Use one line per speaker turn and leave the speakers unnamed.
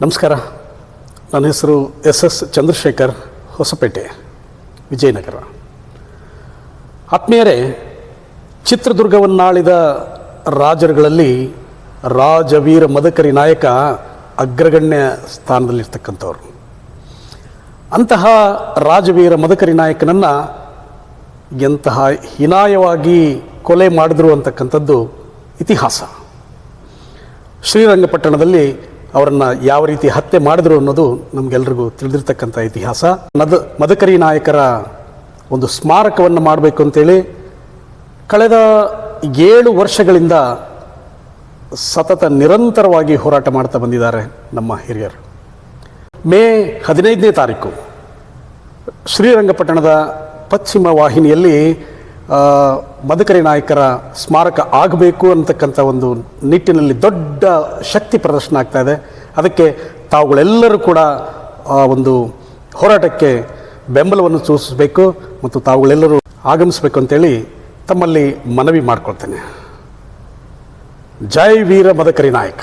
ನಮಸ್ಕಾರ. ನನ್ನ ಹೆಸರು ಎಸ್ ಎಸ್ ಚಂದ್ರಶೇಖರ್ ಹೊಸಪೇಟೆ, ವಿಜಯನಗರ. ಆತ್ಮೀಯರೇ, ಚಿತ್ರದುರ್ಗವನ್ನಾಳಿದ ರಾಜರುಗಳಲ್ಲಿ ರಾಜವೀರ ಮದಕರಿ ನಾಯಕ ಅಗ್ರಗಣ್ಯ ಸ್ಥಾನದಲ್ಲಿರ್ತಕ್ಕಂಥವ್ರು. ಅಂತಹ ರಾಜವೀರ ಮದಕರಿ ನಾಯಕನನ್ನು ಎಂತಹ ಹೀನಾಯವಾಗಿ ಕೊಲೆ ಮಾಡಿದ್ರು ಅಂತಕ್ಕಂಥದ್ದು ಇತಿಹಾಸ. ಶ್ರೀರಂಗಪಟ್ಟಣದಲ್ಲಿ ಅವರನ್ನು ಯಾವ ರೀತಿ ಹತ್ಯೆ ಮಾಡಿದ್ರು ಅನ್ನೋದು ನಮಗೆಲ್ಲರಿಗೂ ತಿಳಿದಿರ್ತಕ್ಕಂಥ ಇತಿಹಾಸ. ಮದ, ಮದಕರಿ ನಾಯಕರ ಒಂದು ಸ್ಮಾರಕವನ್ನು ಮಾಡಬೇಕು ಅಂತೇಳಿ ಕಳೆದ ಏಳು ವರ್ಷಗಳಿಂದ ಸತತ ನಿರಂತರವಾಗಿ ಹೋರಾಟ ಮಾಡ್ತಾ ಬಂದಿದ್ದಾರೆ ನಮ್ಮ ಹಿರಿಯರು. ಮೇ ಹದಿನೈದನೇ ತಾರೀಕು ಶ್ರೀರಂಗಪಟ್ಟಣದ ಪಶ್ಚಿಮ ವಾಹಿನಿಯಲ್ಲಿ ಮದಕರಿ ನಾಯಕರ ಸ್ಮಾರಕ ಆಗಬೇಕು ಅಂತಕ್ಕಂಥ ಒಂದು ನಿಟ್ಟಿನಲ್ಲಿ ದೊಡ್ಡ ಶಕ್ತಿ ಪ್ರದರ್ಶನ ಆಗ್ತಾ ಇದೆ. ಅದಕ್ಕೆ ತಾವುಗಳೆಲ್ಲರೂ ಕೂಡ ಒಂದು ಹೋರಾಟಕ್ಕೆ ಬೆಂಬಲವನ್ನು ಸೂಚಿಸಬೇಕು ಮತ್ತು ತಾವುಗಳೆಲ್ಲರೂ ಆಗಮಿಸಬೇಕು ಅಂತೇಳಿ ತಮ್ಮಲ್ಲಿ ಮನವಿ ಮಾಡ್ಕೊಳ್ತೇನೆ. ಜೈ ವೀರ ಮದಕರಿ ನಾಯಕ.